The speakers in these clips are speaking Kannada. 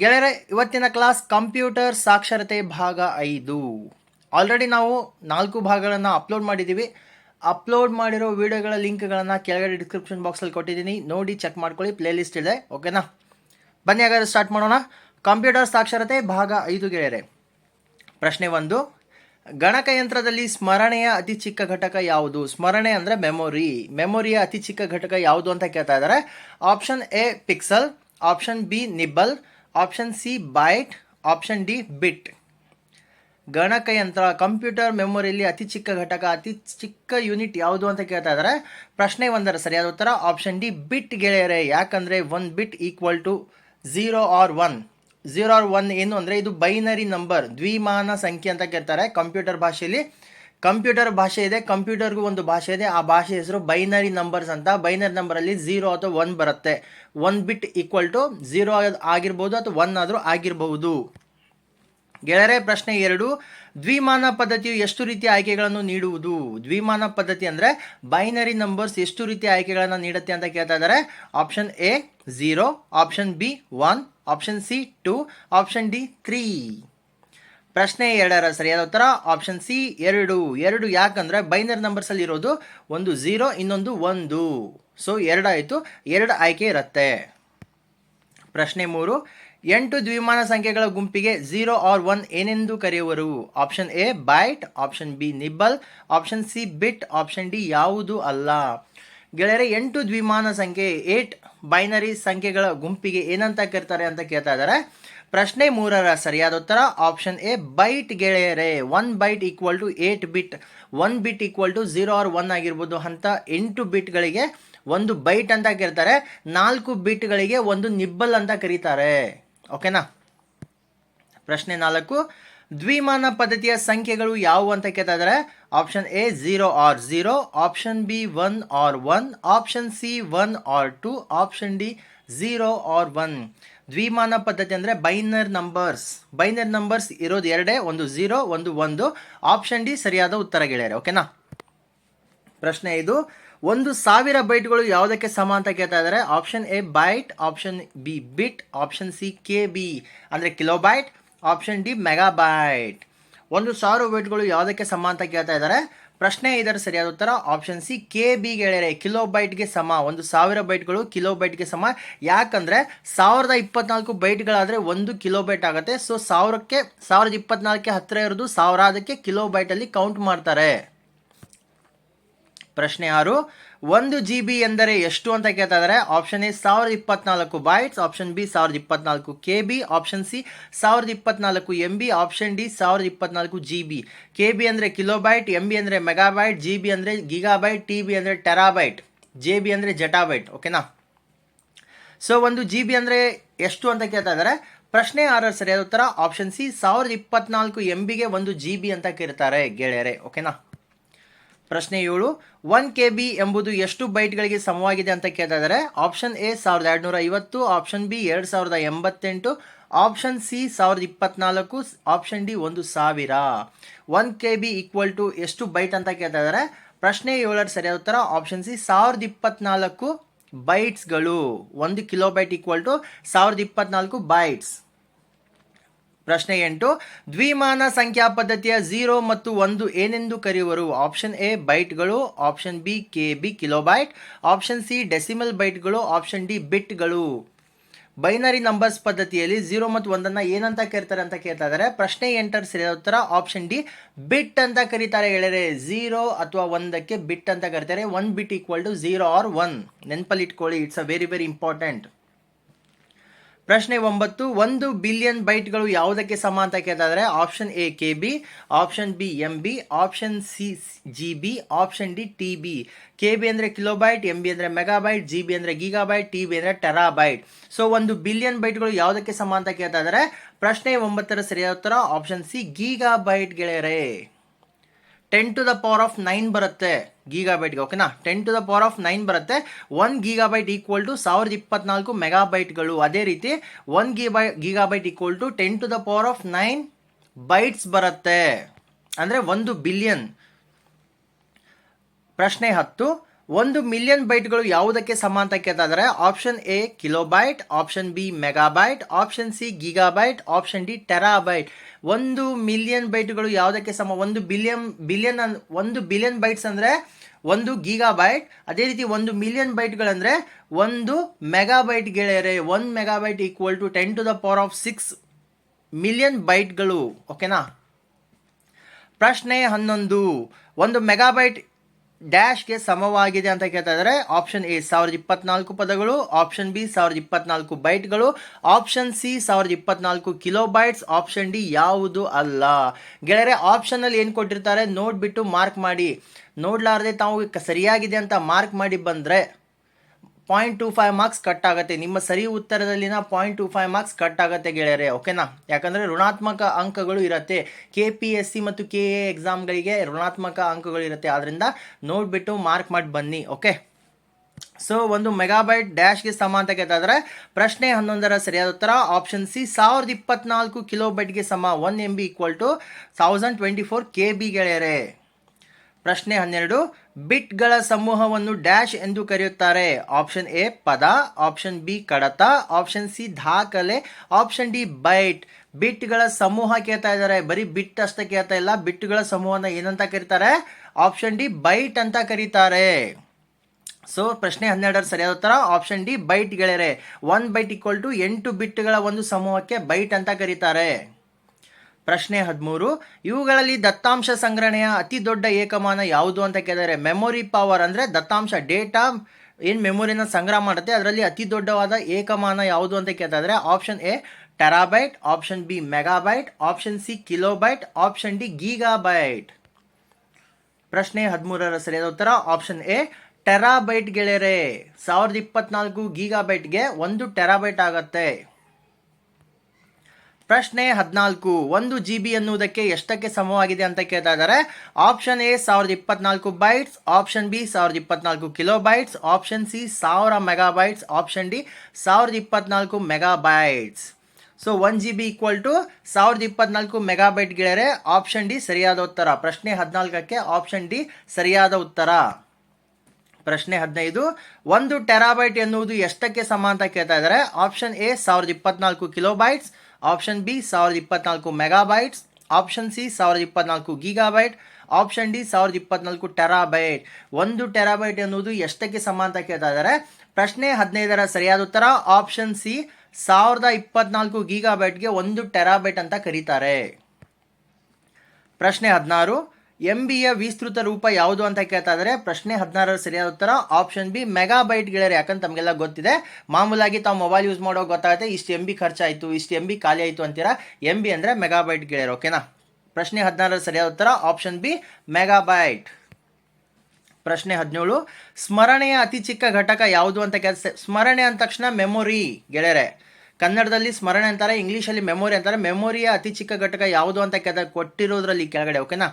ಗೆಳೆಯರೆ, ಇವತ್ತಿನ ಕ್ಲಾಸ್ ಕಂಪ್ಯೂಟರ್ ಸಾಕ್ಷರತೆ ಭಾಗ ಐದು. ಆಲ್ರೆಡಿ ನಾವು ನಾಲ್ಕು ಭಾಗಗಳನ್ನು ಅಪ್ಲೋಡ್ ಮಾಡಿದ್ದೀವಿ ಅಪ್ಲೋಡ್ ಮಾಡಿರೋ ವಿಡಿಯೋಗಳ ಲಿಂಕ್ಗಳನ್ನು ಕೆಳಗಡೆ ಡಿಸ್ಕ್ರಿಪ್ಷನ್ ಬಾಕ್ಸಲ್ಲಿ ಕೊಟ್ಟಿದ್ದೀನಿ. ನೋಡಿ ಚೆಕ್ ಮಾಡ್ಕೊಳ್ಳಿ. ಪ್ಲೇಲಿಸ್ಟ್ ಇದೆ. ಓಕೆನಾ ಬನ್ನಿ, ಹಾಗಾದ್ರೆ ಸ್ಟಾರ್ಟ್ ಮಾಡೋಣ. ಕಂಪ್ಯೂಟರ್ ಸಾಕ್ಷರತೆ ಭಾಗ ಐದು ಗೆಳೆಯರೆ. ಪ್ರಶ್ನೆ ಒಂದು. ಗಣಕಯಂತ್ರದಲ್ಲಿ ಸ್ಮರಣೆಯ ಅತಿ ಚಿಕ್ಕ ಘಟಕ ಯಾವುದು? ಸ್ಮರಣೆ ಅಂದರೆ ಮೆಮೊರಿ ಮೆಮೊರಿಯ ಅತಿ ಚಿಕ್ಕ ಘಟಕ ಯಾವುದು ಅಂತ ಕೇಳ್ತಾ ಇದ್ದಾರೆ. Option A pixel option B nibble option C byte option D bit ಗಣಕಯಂತ್ರ ಕಂಪ್ಯೂಟರ್ ಮೆಮೊರಿಯಲ್ಲಿ ಅತಿ ಚಿಕ್ಕ ಘಟಕ, ಅತಿ ಚಿಕ್ಕ ಯೂನಿಟ್ ಯಾವುದು ಅಂತ ಕೇಳ್ತಾ ಇದ್ದಾರೆ ಪ್ರಶ್ನೆ ಒಂದರ ಸರಿಯಾದ ಉತ್ತರ ಆಪ್ಷನ್ ಡಿ ಬಿಟ್ ಗೆಳೆಯರೆ. ಯಾಕಂದರೆ one bit equal to zero or one zero or one ಏನು ಅಂದರೆ ಇದು ಬೈನರಿ ನಂಬರ್ ದ್ವಿಮಾನ ಸಂಖ್ಯೆ ಅಂತ ಕೇಳ್ತಾರೆ ಕಂಪ್ಯೂಟರ್ ಭಾಷೆಯಲ್ಲಿ ಕಂಪ್ಯೂಟರ್ ಭಾಷೆ ಇದೆ, ಕಂಪ್ಯೂಟರ್ಗೂ ಒಂದು ಭಾಷೆ ಇದೆ. ಆ ಭಾಷೆ ಹೆಸರು ಬೈನರಿ ನಂಬರ್ಸ್ ಅಂತ. ಬೈನರಿ ನಂಬರಲ್ಲಿ ಝೀರೋ ಅಥವಾ ಒನ್ ಬರುತ್ತೆ. One bit equal to zero ಆಗಿರ್ಬೋದು ಅಥವಾ ಒನ್ ಆದರೂ ಆಗಿರಬಹುದು. ಗೆಳರೆ ಪ್ರಶ್ನೆ ಎರಡು. ದ್ವಿಮಾನ ಪದ್ಧತಿಯು ಎಷ್ಟು ರೀತಿಯ ಆಯ್ಕೆಗಳನ್ನು ನೀಡುವುದು? ದ್ವಿಮಾನ ಪದ್ಧತಿ ಅಂದರೆ ಬೈನರಿ ನಂಬರ್ಸ್ ಎಷ್ಟು ರೀತಿಯ ಆಯ್ಕೆಗಳನ್ನು ನೀಡುತ್ತೆ ಅಂತ ಕೇಳ್ತಾ ಇದ್ದಾರೆ. Option A zero option B one option C two option D three ಪ್ರಶ್ನೆ ಎರಡರ ಸರಿಯಾದ ಉತ್ತರ ಆಪ್ಷನ್ ಸಿ ಎರಡು. ಎರಡು ಯಾಕಂದರೆ ಬೈನರಿ ನಂಬರ್ಸಲ್ಲಿ ಇರೋದು ಒಂದು ಝೀರೋ ಇನ್ನೊಂದು ಒಂದು. ಸೊ ಎರಡಾಯಿತು. ಎರಡು ಆಯ್ಕೆ ಇರುತ್ತೆ. ಪ್ರಶ್ನೆ ಮೂರು, ಎಂಟು ದ್ವಿಮಾನ ಸಂಖ್ಯೆಗಳ ಗುಂಪಿಗೆ ಝೀರೋ ಆರ್ ಒನ್ ಏನೆಂದು ಕರೆಯುವರು? Option A byte option B nibble option C bit option D ಯಾವುದು ಅಲ್ಲ. ಗೆಳೆಯರೆ, ಎಂಟು ದ್ವಿಮಾನ ಸಂಖ್ಯೆ, ಏಟ್ ಬೈನರಿ ಸಂಖ್ಯೆಗಳ ಗುಂಪಿಗೆ ಏನಂತ ಕರೀತಾರೆ ಅಂತ ಕೇಳ್ತಾ ಇದ್ದಾರೆ. ಪ್ರಶ್ನೆ ಮೂರರ ಸರಿಯಾದ ಉತ್ತರ, ಆಪ್ಷನ್ ಎ, ಬೈಟ್ ಗೆಳೆಯರೆ, one byte equal to eight bit. One bit equal to zero or one ಆಗಿರ್ಬೋದು ಅಂತ ಎಂಟು ಬಿಟ್ಗಳಿಗೆ ಒಂದು ಬೈಟ್ ಅಂತ ಕರೀತಾರೆ. ನಾಲ್ಕು ಬಿಟ್ಗಳಿಗೆ ಒಂದು ನಿಬ್ಬಲ್ ಅಂತ ಕರೀತಾರೆ. ಓಕೆನಾ? ಪ್ರಶ್ನೆ ನಾಲ್ಕು ದ್ವಿಮಾನ ಪದ್ಧತಿಯ ಸಂಖ್ಯೆಗಳು ಯಾವುವು ಅಂತ ಕೇಳ್ತಾ ಇದ್ದಾರೆ option A zero or zero option B one or one option C one or two option D zero or one ದ್ವಿಮಾನ ಪದ್ಧತಿ ಅಂದರೆ ಬೈನರ್ ನಂಬರ್ಸ್. ಬೈನರ್ ನಂಬರ್ಸ್ ಇರೋದು ಎರಡೇ, ಒಂದು ಝೀರೋ ಒಂದು ಒಂದು. ಆಪ್ಷನ್ ಡಿ ಸರಿಯಾದ ಉತ್ತರ ಗೆಳೆಯರೆ ಓಕೆನಾ ಪ್ರಶ್ನೆ ಇದು ಒಂದು ಸಾವಿರ ಬೈಟ್ಗಳು ಯಾವುದಕ್ಕೆ ಸಮ ಅಂತ ಕೇಳ್ತಾ ಇದ್ದಾರೆ option A byte option B bit option C K B ಅಂದರೆ ಕಿಲೋಬೈಟ್ ಆಪ್ಷನ್ ಡಿ ಮೆಗಾಬೈಟ್ ಒಂದು ಸಾವಿರ ಬೈಟ್ಗಳು ಯಾವುದಕ್ಕೆ ಸಮ ಅಂತ ಕೇಳ್ತಾ ಇದ್ದಾರೆ? ಪ್ರಶ್ನೆ ಇದರ ಸರಿಯಾದ ಉತ್ತರ ಆಪ್ಷನ್ ಸಿ ಕೆ ಬಿ ಗೆಳೆಯರೆ ಕಿಲೋ ಬೈಟ್ಗೆ ಸಮ. ಒಂದು ಸಾವಿರ ಬೈಟ್ಗಳು ಕಿಲೋ ಬೈಟ್ಗೆ ಸಮ. ಯಾಕಂದರೆ ಸಾವಿರದ ಇಪ್ಪತ್ನಾಲ್ಕು ಬೈಟ್ಗಳಾದರೆ ಒಂದು ಕಿಲೋ ಬೈಟ್ ಆಗುತ್ತೆ. ಸೊ ಸಾವಿರಕ್ಕೆ, ಸಾವಿರದ ಇಪ್ಪತ್ನಾಲ್ಕಕ್ಕೆ ಹತ್ತಿರ ಇರೋದು ಸಾವಿರಾದಕ್ಕೆ ಕಿಲೋ ಬೈಟಲ್ಲಿ ಕೌಂಟ್ ಮಾಡ್ತಾರೆ. ಪ್ರಶ್ನೆ ಆರು, ಒಂದು ಜಿ ಬಿ ಎಂದರೆ ಎಷ್ಟು ಅಂತ ಕೇಳ್ತಾ ಇದ್ದಾರೆ ಆಪ್ಷನ್ ಎ ಸಾವಿರದ ಇಪ್ಪತ್ನಾಲ್ಕು ಬೈಟ್ಸ್ ಆಪ್ಷನ್ ಬಿ ಸಾವಿರದ ಇಪ್ಪತ್ನಾಲ್ಕು ಕೆ ಬಿ ಆಪ್ಷನ್ ಸಿ ಸಾವಿರದ ಇಪ್ಪತ್ನಾಲ್ಕು ಎಂ ಬಿ ಆಪ್ಷನ್ ಡಿ ಸಾವಿರದ ಇಪ್ಪತ್ನಾಲ್ಕು ಜಿ ಬಿ ಕೆ ಬಿ ಅಂದರೆ ಕಿಲೋಬೈಟ್ ಎಂ ಬಿ ಅಂದರೆ ಮೆಗಾಬೈಟ್ ಜಿ ಬಿ ಅಂದರೆ ಗಿಗಾಬೈಟ್ ಟಿ ಬಿ ಅಂದರೆ ಟೆರಾಬೈಟ್ ಜೆ ಬಿ ಅಂದರೆ ಜಟಾಬೈಟ್ ಓಕೆನಾ ಸೊ ಒಂದು ಜಿ ಬಿ ಅಂದರೆ ಎಷ್ಟು ಅಂತ ಕೇಳ್ತಾ ಇದ್ದಾರೆ ಪ್ರಶ್ನೆ ಆರರ ಸರಿಯಾದ ಉತ್ತರ ಆಪ್ಷನ್ ಸಿ ಸಾವಿರದ ಇಪ್ಪತ್ನಾಲ್ಕು ಎಂ ಬಿಗೆ ಒಂದು ಜಿ ಬಿ ಅಂತ ಕೇಳ್ತಾರೆ ಗೆಳೆಯರೆ ಓಕೆನಾ ಪ್ರಶ್ನೆ ಏಳು ಒನ್ ಕೆ ಬಿ ಎಂಬುದು ಎಷ್ಟು ಬೈಟ್ಗಳಿಗೆ ಸಮವಾಗಿದೆ ಅಂತ ಕೇಳ್ತಾ ಇದ್ದಾರೆ ಆಪ್ಷನ್ ಎ ಸಾವಿರದ ಎರಡುನೂರ ಐವತ್ತು ಆಪ್ಷನ್ ಬಿ ಎರಡು ಸಾವಿರದ ಎಂಬತ್ತೆಂಟು, ಆಪ್ಷನ್ ಸಿ ಸಾವಿರದ ಇಪ್ಪತ್ನಾಲ್ಕು, ಆಪ್ಷನ್ ಡಿ ಒಂದು ಸಾವಿರ. One K B equal to ಎಷ್ಟು ಬೈಟ್ ಅಂತ ಕೇಳ್ತಾ ಇದ್ದಾರೆ ಪ್ರಶ್ನೆ ಏಳರ ಸರಿಯಾದ ಉತ್ತರ, ಆಪ್ಷನ್ ಸಿ ಸಾವಿರದ ಇಪ್ಪತ್ನಾಲ್ಕು ಬೈಟ್ಸ್ಗಳು. ಒಂದು ಕಿಲೋ ಬೈಟ್ ಈಕ್ವಲ್ ಟು ಸಾವಿರದ ಇಪ್ಪತ್ನಾಲ್ಕು ಬೈಟ್ಸ್. ಪ್ರಶ್ನೆ ಎಂಟು, ದ್ವಿಮಾನ ಸಂಖ್ಯಾ ಪದ್ಧತಿಯ ಝೀರೋ ಮತ್ತು ಒಂದು ಏನೆಂದು ಕರೆಯುವರು? ಆಪ್ಷನ್ ಎ ಬೈಟ್ಗಳು option B K B kilobyte option C decimal ಬೈಟ್ಗಳು ಆಪ್ಷನ್ ಡಿ ಬಿಟ್ಗಳು ಬೈನರಿ ನಂಬರ್ಸ್ ಪದ್ಧತಿಯಲ್ಲಿ ಝೀರೋ ಮತ್ತು ಒಂದನ್ನು ಏನಂತ ಕರೀತಾರೆ ಅಂತ ಕೇಳ್ತಾ ಇದ್ದಾರೆ. ಪ್ರಶ್ನೆ ಎಂಟರ್ ಸರಿಯಾದ ಉತ್ತರ ಆಪ್ಷನ್ ಡಿ ಬಿಟ್ ಅಂತ ಕರೀತಾರೆ. ಹೇಳಿದರೆ ಝೀರೋ ಅಥವಾ ಒಂದಕ್ಕೆ ಬಿಟ್ ಅಂತ ಕರೀತಾರೆ. One bit equal to zero or one ನೆನಪಲ್ಲಿ ಇಟ್ಕೊಳ್ಳಿ it's a very very important ಪ್ರಶ್ನೆ ಒಂಬತ್ತು, ಒಂದು ಬಿಲಿಯನ್ ಬೈಟ್ಗಳು ಯಾವುದಕ್ಕೆ ಸಮ ಅಂತ ಕೇಳ್ತಾದ್ರೆ option A K B option B M B option C G B option D T B K B ಅಂದರೆ ಕಿಲೋಬೈಟ್ ಎಂ ಬಿ ಅಂದರೆ ಮೆಗಾಬೈಟ್ ಜಿ ಬಿ ಅಂದರೆ ಗೀಗಾಬೈಟ್ ಟಿ ಬಿ ಅಂದರೆ ಟೆರಾಬೈಟ್ ಸೊ ಒಂದು ಬಿಲಿಯನ್ ಬೈಟ್ಗಳು ಯಾವುದಕ್ಕೆ ಸಮ ಅಂತ ಕೇಳ್ತಾ ಇದ್ದಾರೆ ಪ್ರಶ್ನೆ ಒಂಬತ್ತರ ಸರಿಯಾದ ಉತ್ತರ ಆಪ್ಷನ್ ಸಿ ಗೀಗಾಬೈಟ್ ಗೆಳೆಯರೇ. Ten to the power of nine ಬರುತ್ತೆ ಗೀಗಾಬೈಟ್ಗೆ ಓಕೆನಾ ten to the power of nine ಬರುತ್ತೆ. ಒನ್ ಗೀಗಾಬೈಟ್ ಈಕ್ವಲ್ ಟು ಸಾವಿರದ ಇಪ್ಪತ್ನಾಲ್ಕು ಮೆಗಾಬೈಟ್ಗಳು ಅದೇ ರೀತಿ one ಗೀಬೈ gigabyte equal to ten to the power of nine bytes ಬರುತ್ತೆ. ಅಂದರೆ ಒಂದು ಬಿಲಿಯನ್ ಪ್ರಶ್ನೆ ಹತ್ತು, ಒಂದು ಮಿಲಿಯನ್ ಬೈಟ್ಗಳು ಯಾವುದಕ್ಕೆ ಸಮ ಅಂತ ಕೇಳ್ತಾದರೆ option A kilobyte option B megabyte option C gigabyte option D terabyte ಒಂದು ಮಿಲಿಯನ್ ಬೈಟ್ಗಳು ಯಾವುದಕ್ಕೆ ಸಮ ಒಂದು ಬಿಲಿಯನ್ ಬಿಲಿಯನ್ ಅನ್ ಒಂದು ಬಿಲಿಯನ್ ಬೈಟ್ಸ್ ಅಂದರೆ ಒಂದು ಗೀಗಾ ಬೈಟ್ ಅದೇ ರೀತಿ ಒಂದು ಮಿಲಿಯನ್ ಬೈಟ್ಗಳಂದರೆ ಒಂದು ಮೆಗಾ ಬೈಟ್ ಗೆಳೆಯರೆ one megabyte equal to ten to the power of six million ಬೈಟ್ಗಳು ಓಕೆನಾ ಪ್ರಶ್ನೆ ಹನ್ನೊಂದು. ಒಂದು ಮೆಗಾಬೈಟ್ ಡ್ಯಾಶ್ಗೆ ಸಮವಾಗಿದೆ ಅಂತ ಕೇಳ್ತಾ ಇದ್ದಾರೆ ಆಪ್ಷನ್ ಎ ಸಾವಿರದ ಇಪ್ಪತ್ನಾಲ್ಕು ಪದಗಳು. ಆಪ್ಷನ್ ಬಿ ಸಾವಿರದ ಇಪ್ಪತ್ನಾಲ್ಕು ಬೈಟ್ಗಳು ಆಪ್ಷನ್ ಸಿ ಸಾವಿರದ ಇಪ್ಪತ್ನಾಲ್ಕು ಕಿಲೋ ಬೈಟ್ಸ್ ಆಪ್ಷನ್ ಡಿ ಯಾವುದು ಅಲ್ಲ. ಗೆಳೆಯರೆ ಆಪ್ಷನಲ್ಲಿ ಏನು ಕೊಟ್ಟಿರ್ತಾರೆ? ನೋಡ್ಬಿಟ್ಟು ಮಾರ್ಕ್ ಮಾಡಿ. ನೋಡ್ಲಾರದೆ ತಾವು ಸರಿಯಾಗಿದೆ ಅಂತ ಮಾರ್ಕ್ ಮಾಡಿ ಬಂದರೆ point two five marks cut ಆಗುತ್ತೆ. ನಿಮ್ಮ ಸರಿ ಉತ್ತರದಲ್ಲಿನ point two five marks cut ಆಗುತ್ತೆ ಗೆಳೆಯರೆ ಓಕೆನಾ ಯಾಕಂದರೆ ಋಣಾತ್ಮಕ ಅಂಕಗಳು ಇರುತ್ತೆ. ಕೆ ಪಿ ಎಸ್ ಸಿ ಮತ್ತು ಕೆ ಎ ಎಕ್ಸಾಮ್ಗಳಿಗೆ ಋಣಾತ್ಮಕ ಅಂಕಗಳು ಇರುತ್ತೆ. ಆದ್ದರಿಂದ ನೋಡಿಬಿಟ್ಟು ಮಾರ್ಕ್ ಮಾಡಿ ಬನ್ನಿ ಓಕೆ ಸೊ ಒಂದು ಮೆಗಾಬೈಟ್ ಡ್ಯಾಶ್ಗೆ ಸಮ ಅಂತ ಕೇಳ್ತಾ ಇದ್ದಾರೆ ಪ್ರಶ್ನೆ ಹನ್ನೊಂದರ ಸರಿಯಾದ ಉತ್ತರ ಆಪ್ಷನ್ ಸಿ ಸಾವಿರದ ಇಪ್ಪತ್ನಾಲ್ಕು ಕಿಲೋಬೈಟ್ಗೆ ಸಮ one M B equal to thousand twenty four K B ಗೆಳೆಯರೆ. ಪ್ರಶ್ನೆ ಹನ್ನೆರಡು, ಬಿಟ್ಗಳ ಸಮೂಹವನ್ನು ಡ್ಯಾಶ್ ಎಂದು ಕರೆಯುತ್ತಾರೆ. ಆಪ್ಷನ್ ಎ, ಪದ. ಆಪ್ಷನ್ ಬಿ, ಕಡತ. ಆಪ್ಷನ್ ಸಿ, ದಾಖಲೆ. Option D, byte. ಬಿಟ್ಗಳ ಸಮೂಹ ಕೇಳ್ತಾ ಇದ್ದಾರೆ. ಬರೀ ಬಿಟ್ ಅಷ್ಟೇ ಕೇಳ್ತಾ ಇಲ್ಲ. ಬಿಟ್ಗಳ ಸಮೂಹನ ಏನಂತ ಕರೀತಾರೆ? ಆಪ್ಷನ್ ಡಿ, ಬೈಟ್ ಅಂತ ಕರೀತಾರೆ. ಸೊ ಪ್ರಶ್ನೆ ಹನ್ನೆರಡರ ಸರಿಯಾದ ಉತ್ತರ. ಆಪ್ಷನ್ ಡಿ, ಬೈಟ್ ಗೆಳೆಯರೆ. ಒನ್ ಬೈಟ್ ಈಕ್ವಲ್ ಟು ಎಂಟು ಬಿಟ್ಗಳ ಒಂದು ಸಮೂಹಕ್ಕೆ ಬೈಟ್ ಅಂತ ಕರೀತಾರೆ. ಪ್ರಶ್ನೆ ಹದಿಮೂರು. ಇವುಗಳಲ್ಲಿ ದತ್ತಾಂಶ ಸಂಗ್ರಹಣೆಯ ಅತಿ ದೊಡ್ಡ ಏಕಮಾನ ಯಾವುದು ಅಂತ ಕೇಳಿದರೆ ಮೆಮೊರಿ ಪವರ್ ಅಂದರೆ ದತ್ತಾಂಶ ಡೇಟಾ ಏನು ಮೆಮೊರಿನ ಸಂಗ್ರಹ ಮಾಡುತ್ತೆ. ಅದರಲ್ಲಿ ಅತಿ ದೊಡ್ಡವಾದ ಏಕಮಾನ ಯಾವುದು ಅಂತ ಕೇಳ್ತಾ option A terabyte option B megabyte option C kilobyte option D gigabyte ಪ್ರಶ್ನೆ ಹದಿಮೂರರ ಸರಿಯಾದ ಉತ್ತರ ಆಪ್ಷನ್ ಎ ಟೆರಾಬೈಟ್ ಗೆಳೆಯರೆ, ಸಾವಿರದ ಇಪ್ಪತ್ನಾಲ್ಕು ಗೀಗಾಬೈಟ್ಗೆ ಒಂದು ಟೆರಾಬೈಟ್ ಆಗತ್ತೆ. ಪ್ರಶ್ನೆ ಹದಿನಾಲ್ಕು, ಒಂದು ಜಿ ಬಿ ಎನ್ನುವುದಕ್ಕೆ ಎಷ್ಟಕ್ಕೆ ಸಮವಾಗಿದೆ ಅಂತ ಕೇಳ್ತಾ ಇದ್ದಾರೆ. ಆಪ್ಷನ್ ಎ ಸಾವಿರದ ಇಪ್ಪತ್ನಾಲ್ಕು ಬೈಟ್ಸ್ ಆಪ್ಷನ್ ಬಿ ಸಾವಿರದ ಇಪ್ಪತ್ನಾಲ್ಕು ಕಿಲೋ ಬೈಟ್ಸ್ ಆಪ್ಷನ್ ಸಿ ಸಾವಿರ ಮೆಗಾಬೈಟ್ಸ್ ಆಪ್ಷನ್ ಡಿ ಸಾವಿರದ ಇಪ್ಪತ್ನಾಲ್ಕು megabytes so one G B equal to ಸಾವಿರದ ಇಪ್ಪತ್ನಾಲ್ಕು ಮೆಗಾಬೈಟ್ ಗೆಳೆಯರೆ ಆಪ್ಷನ್ ಡಿ ಸರಿಯಾದ ಉತ್ತರ. ಪ್ರಶ್ನೆ ಹದಿನಾಲ್ಕಕ್ಕೆ ಆಪ್ಷನ್ ಡಿ ಸರಿಯಾದ ಉತ್ತರ. ಪ್ರಶ್ನೆ ಹದಿನೈದು, ಒಂದು ಟೆರಾಬೈಟ್ ಎನ್ನುವುದು ಎಷ್ಟಕ್ಕೆ ಸಮ ಅಂತ ಕೇಳ್ತಾ ಇದ್ದಾರೆ? ಆಪ್ಷನ್ ಎ, ಸಾವಿರದ ಇಪ್ಪತ್ನಾಲ್ಕು ಕಿಲೋಬೈಟ್ಸ್. ಆಪ್ಷನ್ ಬಿ, ಸಾವಿರದ ಇಪ್ಪತ್ನಾಲ್ಕು ಮೆಗಾಬೈಟ್ಸ್. ಆಪ್ಷನ್ ಸಿ, ಸಾವಿರದ ಇಪ್ಪತ್ನಾಲ್ಕು ಗೀಗಾಬೈಟ್. ಆಪ್ಷನ್ ಡಿ, ಸಾವಿರದ ಇಪ್ಪತ್ನಾಲ್ಕು ಟೆರಾಬೈಟ್. ಒಂದು ಟೆರಾಬೈಟ್ ಎನ್ನುವುದು ಎಷ್ಟಕ್ಕೆ ಸಮ ಅಂತ ಕೇಳ್ತಾ ಇದ್ದಾರೆ? ಪ್ರಶ್ನೆ ಹದಿನೈದರ ಸರಿಯಾದ ಉತ್ತರ, ಆಪ್ಷನ್ ಸಿ, ಸಾವಿರದ ಇಪ್ಪತ್ನಾಲ್ಕು ಗೀಗಾಬೈಟ್ಗೆ ಒಂದು ಟೆರಾಬೈಟ್ ಅಂತ ಕರೀತಾರೆ. ಪ್ರಶ್ನೆ ಹದಿನಾರು ಎಂ ಬಿಯ ವಿಸ್ತೃತ ರೂಪ ಯಾವುದು ಅಂತ ಕೇಳ್ತಾ ಇದ್ದಾರೆ ಪ್ರಶ್ನೆ ಹದಿನಾರರ ಸರಿಯಾದ ಉತ್ತರ ಆಪ್ಷನ್ ಬಿ ಮೆಗಾ ಬೈಟ್ ಗೆಳೆಯರು, ಯಾಕಂತ ತಮಗೆಲ್ಲ ಗೊತ್ತಿದೆ. ಮಾಮೂಲಾಗಿ ತಾವು ಮೊಬೈಲ್ ಯೂಸ್ ಮಾಡೋ ಗೊತ್ತಾಗುತ್ತೆ, ಇಷ್ಟು ಎಂ ಬಿ ಖರ್ಚಾಯಿತು, ಇಷ್ಟು ಎಂ ಬಿ ಖಾಲಿ ಆಯಿತು ಅಂತೀರಾ. ಎಂ ಬಿ ಅಂದರೆ ಮೆಗಾಬೈಟ್ ಗೆಳೆಯರು ಓಕೆನಾ ಪ್ರಶ್ನೆ ಹದಿನಾರರ ಸರಿಯಾದ ಉತ್ತರ ಆಪ್ಷನ್ ಬಿ ಮೆಗಾಬೈಟ್ ಪ್ರಶ್ನೆ ಹದಿನೇಳು, ಸ್ಮರಣೆಯ ಅತಿ ಚಿಕ್ಕ ಘಟಕ ಯಾವುದು ಅಂತ ಕೇಳ್ತಾರೆ ಸ್ಮರಣೆ ಅಂದ ತಕ್ಷಣ ಮೆಮೊರಿ ಗೆಳೆಯರೆ. ಕನ್ನಡದಲ್ಲಿ ಸ್ಮರಣೆ ಅಂತಾರೆ, ಇಂಗ್ಲೀಷಲ್ಲಿ ಮೆಮೊರಿ ಅಂತಾರೆ. ಮೆಮೊರಿಯ ಅತಿ ಚಿಕ್ಕ ಘಟಕ ಯಾವುದು ಅಂತ ಕೆದ ಕೊಟ್ಟಿರೋದ್ರಲ್ಲಿ ಕೆಳಗಡೆ ಓಕೆನಾ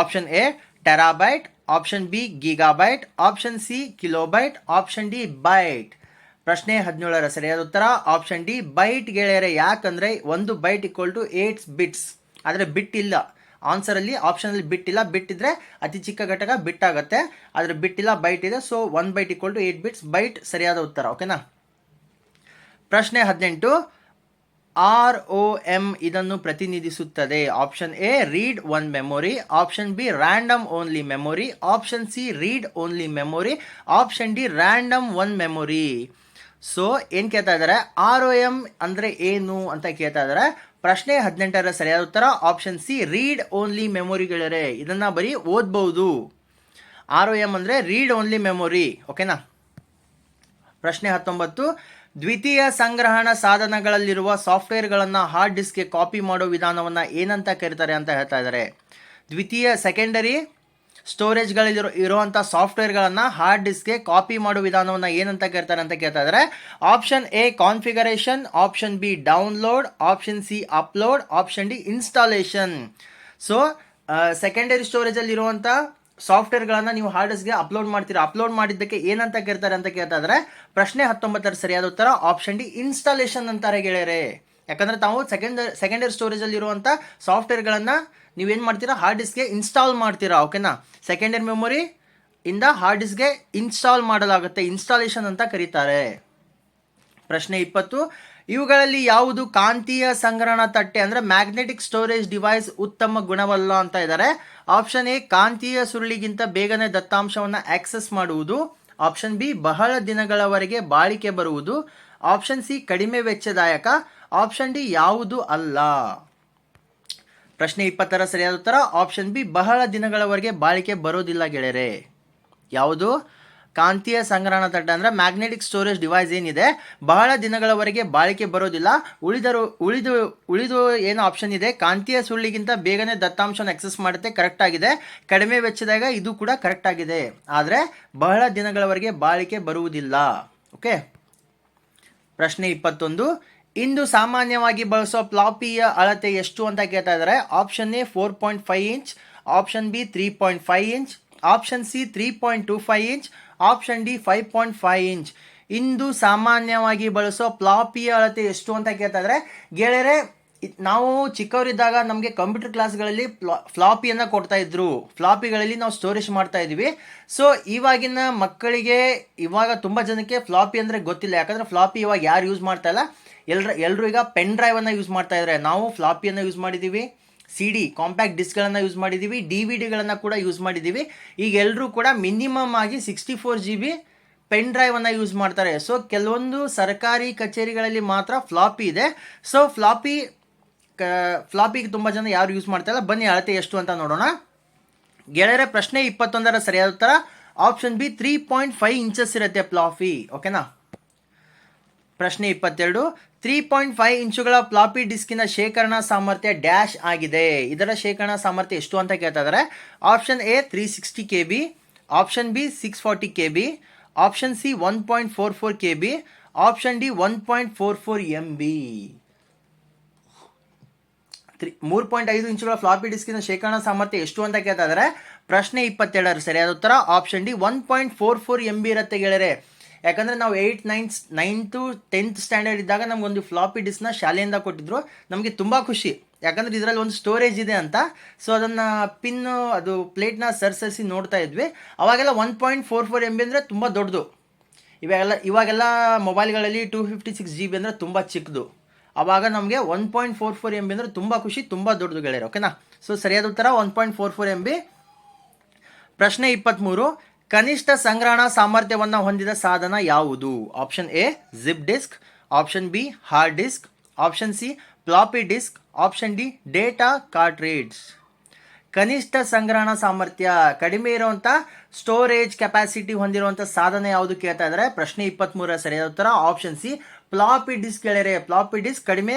option A terabyte option B gigabyte option C kilobyte option D byte ಪ್ರಶ್ನೆ ಹದಿನೇಳರ ಸರಿಯಾದ ಉತ್ತರ. ಆಪ್ಷನ್ ಡಿ ಬೈಟ್ ಗೆಳೆಯರೆ, ಯಾಕಂದರೆ ಒಂದು byte equal to eights bits ಆದರೆ ಬಿಟ್ ಇಲ್ಲ. ಆನ್ಸರಲ್ಲಿ ಆಪ್ಷನಲ್ಲಿ ಬಿಟ್ ಇಲ್ಲ. ಬಿಟ್ ಇದ್ರೆ ಅತಿ ಚಿಕ್ಕ ಘಟಕ ಬಿಟ್ ಆಗುತ್ತೆ. ಆದರೆ ಇಲ್ಲ ಬೈಟ್ ಇದೆ. So one byte equal to eight bits byte ಸರಿಯಾದ ಉತ್ತರ ಓಕೆನಾ ಪ್ರಶ್ನೆ ಹದಿನೆಂಟು. ಆರ್ ಒ ಎಂ ಇದನ್ನು ಪ್ರತಿನಿಧಿಸುತ್ತದೆ. Option A read one memory option B random only memory option C read only memory option D random one memory so ಏನು ಕೇಳ್ತಾ ಇದ್ದಾರೆ ಆರ್ ಒ ಎಂ ಅಂದರೆ ಏನು ಅಂತ ಕೇಳ್ತಾ ಇದ್ದಾರೆ ಪ್ರಶ್ನೆ ಹದಿನೆಂಟರ ಸರಿಯಾದ ಉತ್ತರ. ಆಪ್ಷನ್ ಸಿ ರೀಡ್ ಓನ್ಲಿ ಮೆಮೊರಿಗಳರೆ ಇದನ್ನು ಬರೀ ಓದ್ಬೋದು. ಆರ್ ಒ ಎಂ ಅಂದರೆ ರೀಡ್ ಓನ್ಲಿ ಮೆಮೊರಿ ಓಕೆನಾ ಪ್ರಶ್ನೆ ಹತ್ತೊಂಬತ್ತು. ದ್ವಿತೀಯ ಸಂಗ್ರಹಣ ಸಾಧನಗಳಲ್ಲಿರುವ ಸಾಫ್ಟ್ವೇರ್ಗಳನ್ನು ಹಾರ್ಡ್ ಡಿಸ್ಕ್ಗೆ ಕಾಪಿ ಮಾಡೋ ವಿಧಾನವನ್ನು ಏನಂತ ಕರೀತಾರೆ ಅಂತ ಹೇಳ್ತಾ ಇದ್ದಾರೆ. ದ್ವಿತೀಯ ಸೆಕೆಂಡರಿ ಸ್ಟೋರೇಜ್ಗಳಲ್ಲಿರೋ ಇರುವಂಥ ಸಾಫ್ಟ್ವೇರ್ಗಳನ್ನು ಹಾರ್ಡ್ ಡಿಸ್ಕ್ಗೆ ಕಾಪಿ ಮಾಡೋ ವಿಧಾನವನ್ನು ಏನಂತ ಕರೀತಾರೆ ಅಂತ ಕೇಳ್ತಾ ಇದ್ದಾರೆ. Option A, configuration, option B, download, option C, upload, option D, installation. So secondary ಸ್ಟೋರೇಜಲ್ಲಿ ಇರುವಂಥ ಸಾಫ್ಟ್ವೇರ್ಗಳನ್ನು ನೀವು ಹಾರ್ಡ್ ಡಿಸ್ಕ್ಗೆ ಅಪ್ಲೋಡ್ ಮಾಡ್ತೀರಾ? ಅಪ್ಲೋಡ್ ಮಾಡಿದ್ದಕ್ಕೆ ಏನಂತ ಕೇಳ್ತಾರೆ ಅಂತ ಕೇಳ್ತಾ ಇದ್ದಾರೆ ಪ್ರಶ್ನೆ ಹತ್ತೊಂಬತ್ತರ ಸರಿಯಾದ ಉತ್ತರ ಆಪ್ಷನ್ ಡಿ ಇನ್ಸ್ಟಾಲೇಷನ್ ಅಂತಾರೆ ಗೆಳೆಯರೆ. ಯಾಕಂದ್ರೆ ತಾವು ಸೆಕೆಂಡ್ ಸೆಕೆಂಡರಿ ಸ್ಟೋರೇಜಲ್ಲಿ ಇರುವಂಥ ಸಾಫ್ಟ್ವೇರ್ಗಳನ್ನು ನೀವೇನು ಮಾಡ್ತೀರಾ? ಹಾರ್ಡ್ ಡಿಸ್ಕ್ಗೆ ಇನ್ಸ್ಟಾಲ್ ಮಾಡ್ತೀರಾ ಓಕೆನಾ ಸೆಕೆಂಡ್ ಇಯರ್ ಮೆಮೊರಿ ಇಂದ ಹಾರ್ಡ್ ಡಿಸ್ಕ್ಗೆ ಇನ್ಸ್ಟಾಲ್ ಮಾಡಲಾಗುತ್ತೆ ಇನ್ಸ್ಟಾಲೇಷನ್ ಅಂತ ಕರೀತಾರೆ. ಪ್ರಶ್ನೆ ಇಪ್ಪತ್ತು ಇವುಗಳಲ್ಲಿ ಯಾವುದು ಕಾಂತೀಯ ಸಂಗ್ರಹಣ ತಟ್ಟೆ ಅಂದರೆ ಮ್ಯಾಗ್ನೆಟಿಕ್ ಸ್ಟೋರೇಜ್ ಡಿವೈಸ್ ಉತ್ತಮ ಗುಣವಲ್ಲ ಅಂತ ಇದ್ದಾರೆ ಆಪ್ಷನ್ ಎ, ಕಾಂತೀಯ ಸುರುಳಿಗಿಂತ ಬೇಗನೆ ದತ್ತಾಂಶವನ್ನು ಆಕ್ಸೆಸ್ ಮಾಡುವುದು. ಆಪ್ಷನ್ ಬಿ, ಬಹಳ ದಿನಗಳವರೆಗೆ ಬಾಳಿಕೆ ಬರುವುದು. ಆಪ್ಷನ್ ಸಿ, ಕಡಿಮೆ ವೆಚ್ಚದಾಯಕ. ಆಪ್ಷನ್ ಡಿ, ಯಾವುದು ಅಲ್ಲ. ಪ್ರಶ್ನೆ ಇಪ್ಪತ್ತರ ಸರಿಯಾದ ಉತ್ತರ. ಆಪ್ಷನ್ ಬಿ, ಬಹಳ ದಿನಗಳವರೆಗೆ ಬಾಳಿಕೆ ಬರೋದಿಲ್ಲ ಗೆಳೆಯರೆ. ಯಾವುದು? ಕಾಂತೀಯ ಸಂಗ್ರಹಣ ತಟ್ಟ ಅಂದರೆ ಮ್ಯಾಗ್ನೆಟಿಕ್ ಸ್ಟೋರೇಜ್ ಡಿವೈಸ್ ಏನಿದೆ, ಬಹಳ ದಿನಗಳವರೆಗೆ ಬಾಳಿಕೆ ಬರೋದಿಲ್ಲ. ಉಳಿದರು, ಉಳಿದು ಉಳಿದು ಏನು ಆಪ್ಷನ್ ಇದೆ. ಕಾಂತೀಯ ಸುಳ್ಳಿಗಿಂತ ಬೇಗನೆ ದತ್ತಾಂಶನ ಎಕ್ಸೆಸ್ ಮಾಡುತ್ತೆ ಕರೆಕ್ಟ್ ಆಗಿದೆ. ಕಡಿಮೆ ವೆಚ್ಚದಾಗ ಇದು ಕೂಡ ಕರೆಕ್ಟ್ ಆಗಿದೆ. ಆದರೆ ಬಹಳ ದಿನಗಳವರೆಗೆ ಬಾಳಿಕೆ ಬರುವುದಿಲ್ಲ. ಓಕೆ ಪ್ರಶ್ನೆ ಇಪ್ಪತ್ತೊಂದು. ಇಂದು ಸಾಮಾನ್ಯವಾಗಿ ಬಳಸೋ ಫ್ಲಾಪಿಯ ಅಳತೆ ಎಷ್ಟು ಅಂತ ಕೇಳ್ತಾ ಇದ್ದಾರೆ. Option A four point five inch option B three point five inch option C three point two five inch option D five point five inch ಇಂದು ಸಾಮಾನ್ಯವಾಗಿ ಬಳಸೋ ಫ್ಲಾಪಿಯ ಅಳತೆ ಎಷ್ಟು ಅಂತ ಕೇಳ್ತಾ ಇದ್ದಾರೆ ಗೆಳೆಯರೆ, ನಾವು ಚಿಕ್ಕವರಿದ್ದಾಗ ನಮಗೆ ಕಂಪ್ಯೂಟರ್ ಕ್ಲಾಸ್ಗಳಲ್ಲಿ ಫ್ಲಾಪಿಯನ್ನು ಕೊಡ್ತಾ ಇದ್ರು ಫ್ಲಾಪಿಗಳಲ್ಲಿ ನಾವು ಸ್ಟೋರೇಜ್ ಮಾಡ್ತಾ ಇದ್ವಿ ಸೊ ಇವಾಗಿನ ಮಕ್ಕಳಿಗೆ, ಇವಾಗ ತುಂಬ ಜನಕ್ಕೆ ಫ್ಲಾಪಿ ಅಂದರೆ ಗೊತ್ತಿಲ್ಲ. ಯಾಕಂದರೆ ಫ್ಲಾಪಿ ಇವಾಗ ಯಾರು ಯೂಸ್ ಮಾಡ್ತಾ ಇಲ್ಲ. ಎಲ್ಲರ ಎಲ್ಲರೂ ಈಗ ಪೆನ್ ಡ್ರೈವನ್ನು ಯೂಸ್ ಮಾಡ್ತಾ ಇದ್ದಾರೆ ನಾವು ಫ್ಲಾಪಿಯನ್ನು ಯೂಸ್ ಮಾಡಿದ್ದೀವಿ ಸಿ ಡಿ ಕಾಂಪ್ಯಾಕ್ಟ್ ಡಿಸ್ಕ್ಗಳನ್ನು ಯೂಸ್ ಮಾಡಿದ್ದೀವಿ ಡಿ ವಿ ಡಿಗಳನ್ನು ಕೂಡ ಯೂಸ್ ಮಾಡಿದ್ದೀವಿ ಈಗ ಎಲ್ಲರೂ ಕೂಡ ಮಿನಿಮಮ್ ಆಗಿ sixty four G B pen ಡ್ರೈವನ್ನು use ಮಾಡ್ತಾರೆ. ಸೊ ಕೆಲವೊಂದು ಸರ್ಕಾರಿ ಕಚೇರಿಗಳಲ್ಲಿ ಮಾತ್ರ ಫ್ಲಾಪಿ ಇದೆ. ಸೊ ಫ್ಲಾಪಿ ಕ ಫ್ಲಾಪಿಗೆ ತುಂಬ ಜನ ಯಾರು ಯೂಸ್ ಮಾಡ್ತಾಯಿಲ್ಲ ಬನ್ನಿ ಅಳತೆ ಎಷ್ಟು ಅಂತ ನೋಡೋಣ. ಗೆಳೆಯರ, ಪ್ರಶ್ನೆ ಇಪ್ಪತ್ತೊಂದರ ಸರಿಯಾದ ಉತ್ತರ. Option B three point five inches ಇರುತ್ತೆ ಫ್ಲಾಫಿ ಓಕೆನಾ ಪ್ರಶ್ನೆ ಇಪ್ಪತ್ತೆರಡು. ತ್ರೀ ಪಾಯಿಂಟ್ ಫೈವ್ ಇಂಚುಗಳ ಫ್ಲಾಪಿ ಡಿಸ್ಕಿನ ಶೇಖರಣಾ ಸಾಮರ್ಥ್ಯ ಡ್ಯಾಶ್ ಆಗಿದೆ. ಇದರ ಶೇಖರಣಾ ಸಾಮರ್ಥ್ಯ ಎಷ್ಟು ಅಂತ ಕೇಳ್ತಾ ಇದ್ದಾರೆ option A three sixty K B option B six forty K B option C one point four four K B option D one point four four M B three, ಮೂರು ಪಾಯಿಂಟ್ ಐದು ಇಂಚುಗಳ ಫ್ಲಾಪಿ ಡಿಸ್ಕಿನ ಶೇಖರಣಾ ಸಾಮರ್ಥ್ಯ ಎಷ್ಟು ಅಂತ ಕೇಳ್ತಾ ಇದ್ದಾರೆ ಪ್ರಶ್ನೆ ಇಪ್ಪತ್ತೆರಡರ ಸರಿಯಾದ ಉತ್ತರ option D one point four four M B ಇರುತ್ತೆ ಗೆಳೆಯರೆ ಯಾಕಂದರೆ ನಾವು eighth ninth ninth tenth standard ಇದ್ದಾಗ ನಮಗೊಂದು ಫ್ಲಾಪಿ ಡಿಸ್ನ ಶಾಲೆಯಿಂದ ಕೊಟ್ಟಿದ್ರು. ನಮಗೆ ತುಂಬ ಖುಷಿ. ಯಾಕಂದರೆ ಇದರಲ್ಲಿ ಒಂದು ಸ್ಟೋರೇಜ್ ಇದೆ ಅಂತ. ಸೊ ಅದನ್ನು ಪಿನ್ನು ಅದು ಪ್ಲೇಟ್ನ ಸರ್ಸರಿಸಿ ನೋಡ್ತಾ ಇದ್ವಿ. ಅವಾಗೆಲ್ಲ one point four four M B ಅಂದರೆ ತುಂಬ ದೊಡ್ಡದು. ಇವಾಗೆಲ್ಲ ಇವಾಗೆಲ್ಲ ಮೊಬೈಲ್ಗಳಲ್ಲಿ two fifty six G B ಅಂದರೆ ತುಂಬ ಚಿಕ್ಕದು. ಆವಾಗ ನಮಗೆ one point four four M B ಅಂದರೆ ತುಂಬ ಖುಷಿ, ತುಂಬ ದೊಡ್ಡದು ಗೆಳೆಯರು ಓಕೆನಾ ಸೊ ಸರಿಯಾದ ಉತ್ತರ one point four four M B ಪ್ರಶ್ನೆ ಇಪ್ಪತ್ತ್ಮೂರು ಕನಿಷ್ಠ ಸಂಗ್ರಹಣಾ ಸಾಮರ್ಥ್ಯವನ್ನು ಹೊಂದಿದ ಸಾಧನ ಯಾವುದು? Option A zip disk. Option B, hard disk. Option C, floppy disk. Option D, data cartridges. ಕನಿಷ್ಠ ಸಂಗ್ರಹಣಾ ಸಾಮರ್ಥ್ಯ ಕಡಿಮೆ ಇರುವಂಥ ಸ್ಟೋರೇಜ್ ಕೆಪಾಸಿಟಿ ಹೊಂದಿರುವಂಥ ಸಾಧನ ಯಾವುದು ಕೇಳ್ತಾ ಇದ್ದಾರೆ? ಪ್ರಶ್ನೆ ಇಪ್ಪತ್ತ್ಮೂರರ ಸರಿಯಾದ ಉತ್ತರ. ಆಪ್ಷನ್ ಸಿ, ಫ್ಲಾಪಿ ಡಿಸ್ಕ್ ಗೆಳೆಯರೆ ಫ್ಲಾಪಿ ಡಿಸ್ಕ್ ಕಡಿಮೆ,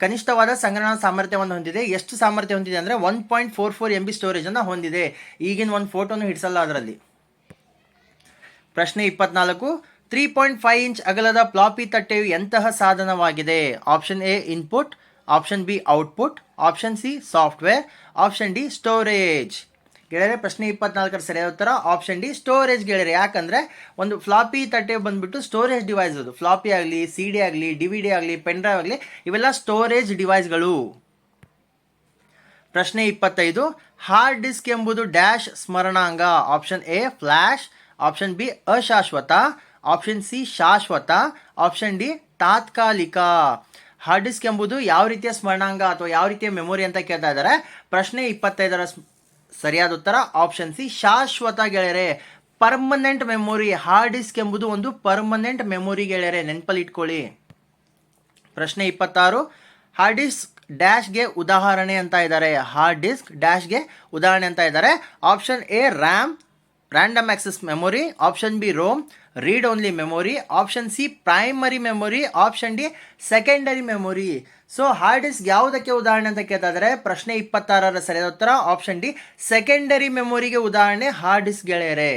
ಕನಿಷ್ಠವಾದ ಸಂಗ್ರಹಣ ಸಾಮರ್ಥ್ಯವನ್ನು ಹೊಂದಿದೆ. ಎಷ್ಟು ಸಾಮರ್ಥ್ಯ ಹೊಂದಿದೆ ಅಂದರೆ, one point four four M B ಸ್ಟೋರೇಜನ್ನು ಹೊಂದಿದೆ. ಈಗಿನ ಒಂದು ಫೋಟೋನು ಹಿಡಿಸಲ್ಲ ಅದರಲ್ಲಿ. ಪ್ರಶ್ನೆ ಇಪ್ಪತ್ನಾಲ್ಕು ತ್ರೀ ಪಾಯಿಂಟ್ ಫೈವ್ ಇಂಚ್ ಅಗಲದ ಫ್ಲಾಪಿ ತಟ್ಟೆಯು ಎಂತಹ ಸಾಧನವಾಗಿದೆ? Option A input option B output option C software option D storage ಗೆಳೆಯರೆ, ಪ್ರಶ್ನೆ ಇಪ್ಪತ್ನಾಲ್ಕರ ಸರಿಯಾದ ಉತ್ತರ. ಆಪ್ಷನ್ ಡಿ ಸ್ಟೋರೇಜ್ ಗೆಳೆಯರೆ. ಯಾಕಂದರೆ ಒಂದು ಫ್ಲಾಪಿ ತಟ್ಟೆ ಬಂದ್ಬಿಟ್ಟು ಸ್ಟೋರೇಜ್ ಡಿವೈಸ್ ಅದು. ಫ್ಲಾಪಿ ಆಗಲಿ ಸಿ ಡಿ ಆಗಲಿ ಡಿ ವಿ ಡಿ ಆಗಲಿ ಪೆನ್ ಡ್ರೈವ್ ಆಗಲಿ, ಇವೆಲ್ಲ ಸ್ಟೋರೇಜ್ ಡಿವೈಸ್ಗಳು ಪ್ರಶ್ನೆ ಇಪ್ಪತ್ತೈದು ಹಾರ್ಡ್ ಡಿಸ್ಕ್ ಎಂಬುದು dash ಸ್ಮರಣಾಂಗ. Option A flash option B ಅಶಾಶ್ವತ option C ಶಾಶ್ವತ ಆಪ್ಷನ್ ಡಿ ತಾತ್ಕಾಲಿಕ ಹಾರ್ಡ್ ಡಿಸ್ಕ್ ಎಂಬುದು ಯಾವ ರೀತಿಯ ಸ್ಮರಣಾಂಗ ಅಥವಾ ಯಾವ ರೀತಿಯ ಮೆಮೊರಿ ಅಂತ ಕೇಳ್ತಾ ಇದ್ದಾರೆ? ಪ್ರಶ್ನೆ ಇಪ್ಪತ್ತೈದರ ಸರಿಯಾದ ಉತ್ತರ ಆಪ್ಷನ್ ಸಿ ಶಾಶ್ವತ ಗೆಳೆಯರೆ. ಪರ್ಮನೆಂಟ್ ಮೆಮೊರಿ ಹಾರ್ಡ್ ಡಿಸ್ಕ್ ಎಂಬುದು ಒಂದು ಪರ್ಮನೆಂಟ್ ಮೆಮೊರಿ ಗೆಳೆಯರೆ. ನೆನಪಲ್ಲಿ ಇಟ್ಕೊಳ್ಳಿ. ಪ್ರಶ್ನೆ ಇಪ್ಪತ್ತಾರು ಹಾರ್ಡ್ ಡಿಸ್ಕ್ ಡ್ಯಾಶ್ಗೆ ಉದಾಹರಣೆ ಅಂತ ಇದ್ದಾರೆ. ಹಾರ್ಡ್ ಡಿಸ್ಕ್ ಡ್ಯಾಶ್ಗೆ ಉದಾಹರಣೆ ಅಂತ ಇದ್ದಾರೆ. Option A RAM random access memory option B ROM read only memory option C primary memory option D secondary memory so hard disk ಯಾವುದಕ್ಕೆ ಉದಾಹರಣೆ ಅಂತ ಕೇಳ್ತಾ ಇದ್ದಾರೆ ಪ್ರಶ್ನೆ ಇಪ್ಪತ್ತಾರರ ಸರಿಯಾದ ಉತ್ತರ ಆಪ್ಷನ್ ಡಿ ಸೆಕೆಂಡರಿ ಮೆಮೊರಿಗೆ ಉದಾಹರಣೆ ಹಾರ್ಡ್ ಡಿಸ್ಕ್ ಗೆಳೆಯರೆ.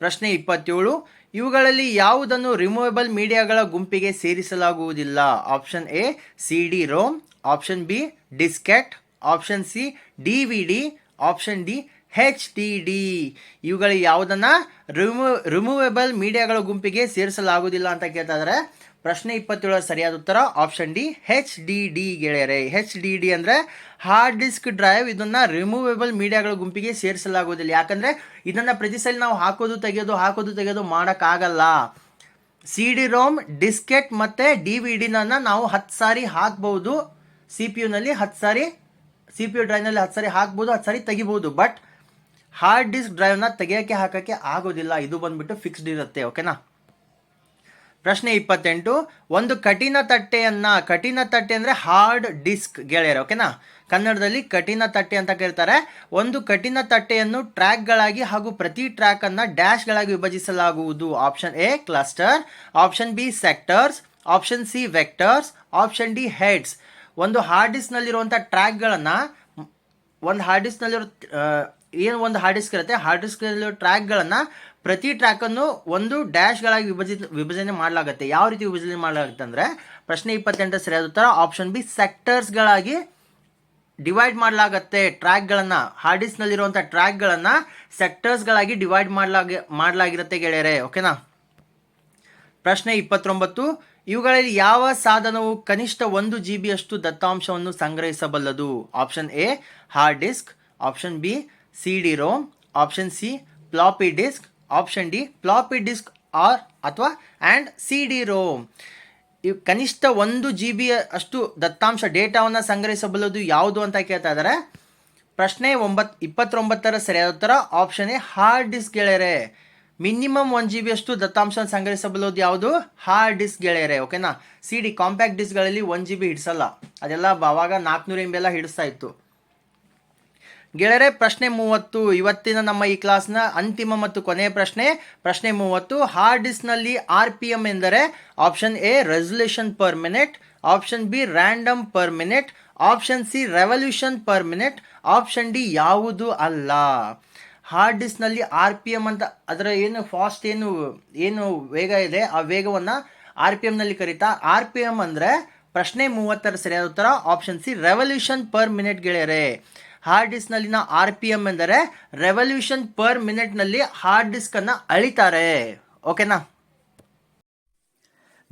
ಪ್ರಶ್ನೆ ಇಪ್ಪತ್ತೇಳು, ಇವುಗಳಲ್ಲಿ ಯಾವುದನ್ನು ರಿಮೂವೇಬಲ್ ಮೀಡಿಯಾಗಳ ಗುಂಪಿಗೆ ಸೇರಿಸಲಾಗುವುದಿಲ್ಲ? Option A C D ROM option B diskette option C D V D option D H D D ಇವುಗಳು ಯಾವುದನ್ನು ರಿಮೂ ರಿಮೂವೇಬಲ್ ಮೀಡಿಯಾಗಳ ಗುಂಪಿಗೆ ಸೇರಿಸಲಾಗುವುದಿಲ್ಲ ಅಂತ ಕೇಳ್ತಾ ಪ್ರಶ್ನೆ ಇಪ್ಪತ್ತೇಳರ ಸರಿಯಾದ ಉತ್ತರ option D H D D ಗೆಳೆಯರೆ. ಹೆಚ್ ಡಿ ಡಿ ಅಂದರೆ ಹಾರ್ಡ್ ಡಿಸ್ಕ್ ಡ್ರೈವ್ ಇದನ್ನು ರಿಮೂವೇಬಲ್ ಮೀಡಿಯಾಗಳ ಗುಂಪಿಗೆ ಸೇರಿಸಲಾಗುವುದಿಲ್ಲ. ಯಾಕಂದರೆ ಇದನ್ನು ಪ್ರತಿ ಸಲ ನಾವು ಹಾಕೋದು, ತೆಗೆಯೋದು ಹಾಕೋದು, ತೆಗೆಯೋದು ಮಾಡೋಕ್ಕಾಗಲ್ಲ. ಸಿ ಡಿ ರೋಮ್ ಡಿಸ್ಕೆಟ್ ಮತ್ತು ಡಿ ವಿ ಡಿನನ್ನು ನಾವು ಹತ್ತು ಸಾರಿ ಹಾಕ್ಬೋದು. ಸಿ ಪಿ ಯುನಲ್ಲಿ ಹತ್ತು ಸಾರಿ ಸಿ ಪಿ ಯು ಡ್ರೈವ್ನಲ್ಲಿ ಹತ್ತು ಸಾರಿ ಹಾಕ್ಬೋದು, ಹತ್ತು ಸಾರಿ ತೆಗಿಬೋದು. ಬಟ್ ಹಾರ್ಡ್ ಡಿಸ್ಕ್ ಡ್ರೈವ್ನ ತೆಗೆಯೋಕ್ಕೆ ಹಾಕೋಕ್ಕೆ ಆಗೋದಿಲ್ಲ. ಇದು ಬಂದ್ಬಿಟ್ಟು ಫಿಕ್ಸ್ಡ್ ಇರುತ್ತೆ ಓಕೆನಾ ಪ್ರಶ್ನೆ ಇಪ್ಪತ್ತೆಂಟು, ಒಂದು ಕಠಿಣ ತಟ್ಟೆಯನ್ನು, ಕಠಿಣ ತಟ್ಟೆ ಅಂದರೆ ಹಾರ್ಡ್ ಡಿಸ್ಕ್ ಗೆಳೆಯರು ಓಕೆನಾ ಕನ್ನಡದಲ್ಲಿ ಕಠಿಣ ತಟ್ಟೆ ಅಂತ ಕರೀತಾರೆ ಒಂದು ಕಠಿಣ ತಟ್ಟೆಯನ್ನು ಟ್ರ್ಯಾಕ್ಗಳಾಗಿ ಹಾಗೂ ಪ್ರತಿ ಟ್ರ್ಯಾಕನ್ನು ಡ್ಯಾಶ್ಗಳಾಗಿ ವಿಭಜಿಸಲಾಗುವುದು. Option A cluster option B sectors option C vectors option D heads ಒಂದು ಹಾರ್ಡ್ ಡಿಸ್ಕ್ನಲ್ಲಿರುವಂಥ ಟ್ರ್ಯಾಕ್ಗಳನ್ನು ಒಂದು ಹಾರ್ಡ್ ಡಿಸ್ಕ್ನಲ್ಲಿರೋ ಏನು ಒಂದು ಹಾರ್ಡ್ ಡಿಸ್ಕ್ ಇರುತ್ತೆ ಹಾರ್ಡ್ ಡಿಸ್ಕ್ನಲ್ಲಿರೋ ಟ್ರ್ಯಾಕ್ಗಳನ್ನು ಪ್ರತಿ ಟ್ರ್ಯಾಕನ್ನು ಒಂದು ಡ್ಯಾಶ್ಗಳಾಗಿ ವಿಭಜಿತ ವಿಭಜನೆ ಮಾಡಲಾಗುತ್ತೆ. ಯಾವ ರೀತಿ ವಿಭಜನೆ ಮಾಡಲಾಗುತ್ತೆ ಅಂದರೆ, ಪ್ರಶ್ನೆ ಇಪ್ಪತ್ತೆಂಟರ ಸರಿಯಾದ ಉತ್ತರ ಆಪ್ಷನ್ ಬಿ ಸೆಕ್ಟರ್ಸ್ಗಳಾಗಿ ಡಿವೈಡ್ ಮಾಡಲಾಗತ್ತೆ ಟ್ರ್ಯಾಕ್ಗಳನ್ನು ಹಾರ್ಡ್ ಡಿಸ್ಕ್ನಲ್ಲಿರುವಂಥ ಟ್ರ್ಯಾಕ್ಗಳನ್ನು ಸೆಕ್ಟರ್ಸ್ಗಳಾಗಿ ಡಿವೈಡ್ ಮಾಡಲಾಗಿ, ಮಾಡಲಾಗಿರುತ್ತೆ ಗೆಳೆಯರೆ ಓಕೆನಾ ಪ್ರಶ್ನೆ ಇಪ್ಪತ್ತೊಂಬತ್ತು, ಇವುಗಳಲ್ಲಿ ಯಾವ ಸಾಧನವು ಕನಿಷ್ಠ ಒಂದು ಜಿ ಬಿಯಷ್ಟು ದತ್ತಾಂಶವನ್ನು ಸಂಗ್ರಹಿಸಬಲ್ಲದು? Option A hard disk option B C D ROM option C floppy disk option D floppy disk or ಅಥವಾ ಆ್ಯಂಡ್ ಸಿ ಡಿ ರೋಮ್ ಇವು ಕನಿಷ್ಠ ಒಂದು ಜಿ ಬಿ ಅಷ್ಟು ದತ್ತಾಂಶ ಡೇಟಾವನ್ನು ಸಂಗ್ರಹಿಸಬಲ್ಲದು ಯಾವುದು ಅಂತ ಕೇಳ್ತಾ ಇದ್ದಾರೆ ಪ್ರಶ್ನೆ ಒಂಬತ್ತು ಇಪ್ಪತ್ತೊಂಬತ್ತರ ಸರಿಯಾದ ಉತ್ತರ ಆಪ್ಷನ್ ಎ ಹಾರ್ಡ್ ಡಿಸ್ಕ್ ಗೆಳೆಯರೆ. ಮಿನಿಮಮ್ ಒನ್ ಜಿ ಬಿ ಅಷ್ಟು ದತ್ತಾಂಶ ಸಂಗ್ರಹಿಸಬಲ್ಲದು ಯಾವುದು? ಹಾರ್ಡ್ ಡಿಸ್ಕ್ ಗೆಳೆಯರೆ ಓಕೆನಾ ಸಿ ಡಿ ಕಾಂಪ್ಯಾಕ್ಟ್ ಡಿಸ್ಕ್ಗಳಲ್ಲಿ ಒನ್ ಜಿ ಬಿ ಹಿಡಿಸಲ್ಲ. ಅದೆಲ್ಲ ಅವಾಗ ನಾಲ್ಕುನೂರು ಎಂ ಬಿ ಎಲ್ಲ ಹಿಡಿಸ್ತಾ ಇತ್ತು. ಗೆಳೆಯರೆ, ಪ್ರಶ್ನೆ ಮೂವತ್ತು. ಇವತ್ತಿನ ನಮ್ಮ ಈ ಕ್ಲಾಸ್ನ ಅಂತಿಮ ಮತ್ತು ಕೊನೆಯ ಪ್ರಶ್ನೆ. ಪ್ರಶ್ನೆ ಮೂವತ್ತು ಹಾರ್ಡ್ ಡಿಸ್ಕ್ನಲ್ಲಿ ಆರ್ ಪಿ ಎಂ ಎಂದರೆ option A resolution per minute option B random per minute option C revolution per minute option D ಯಾವುದು ಅಲ್ಲ. ಹಾರ್ಡ್ ಡಿಸ್ಕ್ನಲ್ಲಿ ಆರ್ ಪಿ ಎಂ ಅಂತ, ಅದರ ಏನು ಫಾಸ್ಟ್ ಏನು ಏನು ವೇಗ ಇದೆ, ಆ ವೇಗವನ್ನು ಆರ್ ಪಿ ಎಮ್ನಲ್ಲಿ ಕರೀತಾ ಆರ್ ಪಿ ಎಂ ಅಂದರೆ ಪ್ರಶ್ನೆ ಮೂವತ್ತರ ಸರಿಯಾದ ಉತ್ತರ option C revolution per minute ಗೆಳೆಯರೆ. ಹಾರ್ಡ್ ಡಿಸ್ಕ್ನಲ್ಲಿನ ಆರ್ ಪಿ ಎಂ ಎಂದರೆ ರೆವಲ್ಯೂಷನ್ ಪರ್ ಮಿನಿಟ್ನಲ್ಲಿ ಹಾರ್ಡ್ ಡಿಸ್ಕನ್ನು ಅಳಿತಾರೆ. ಓಕೆನಾ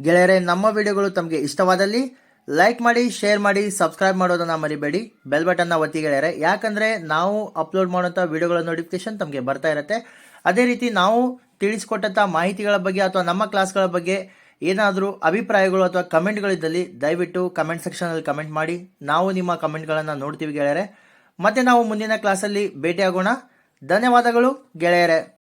ಗೆಳೆಯರೆ, ನಮ್ಮ ವಿಡಿಯೋಗಳು ತಮಗೆ ಇಷ್ಟವಾದಲ್ಲಿ ಲೈಕ್ ಮಾಡಿ ಶೇರ್ ಮಾಡಿ ಸಬ್ಸ್ಕ್ರೈಬ್ ಮಾಡೋದನ್ನ ಮರಿಬೇಡಿ. ಬೆಲ್ ಬಟನ್ನ ಒತ್ತಿ ಗೆಳೆಯರೆ. ಯಾಕಂದರೆ ನಾವು ಅಪ್ಲೋಡ್ ಮಾಡುವಂಥ ವಿಡಿಯೋಗಳ ನೋಟಿಫಿಕೇಶನ್ ತಮಗೆ ಬರ್ತಾ ಇರುತ್ತೆ. ಅದೇ ರೀತಿ ನಾವು ತಿಳಿಸ್ಕೊಟ್ಟಂಥ ಮಾಹಿತಿಗಳ ಬಗ್ಗೆ ಅಥವಾ ನಮ್ಮ ಕ್ಲಾಸ್ಗಳ ಬಗ್ಗೆ ಏನಾದರೂ ಅಭಿಪ್ರಾಯಗಳು ಅಥವಾ ಕಮೆಂಟ್ಗಳಿದ್ದಲ್ಲಿ ದಯವಿಟ್ಟು ಕಮೆಂಟ್ ಸೆಕ್ಷನಲ್ಲಿ ಕಮೆಂಟ್ ಮಾಡಿ. ನಾವು ನಿಮ್ಮ ಕಮೆಂಟ್ಗಳನ್ನು ನೋಡ್ತೀವಿ ಗೆಳೆಯರೆ. ಮತ್ತೆ ನಾವು ಮುಂದಿನ ಕ್ಲಾಸಲ್ಲಿ ಭೇಟಿಯಾಗೋಣ. ಧನ್ಯವಾದಗಳು ಗೆಳೆಯರೆ.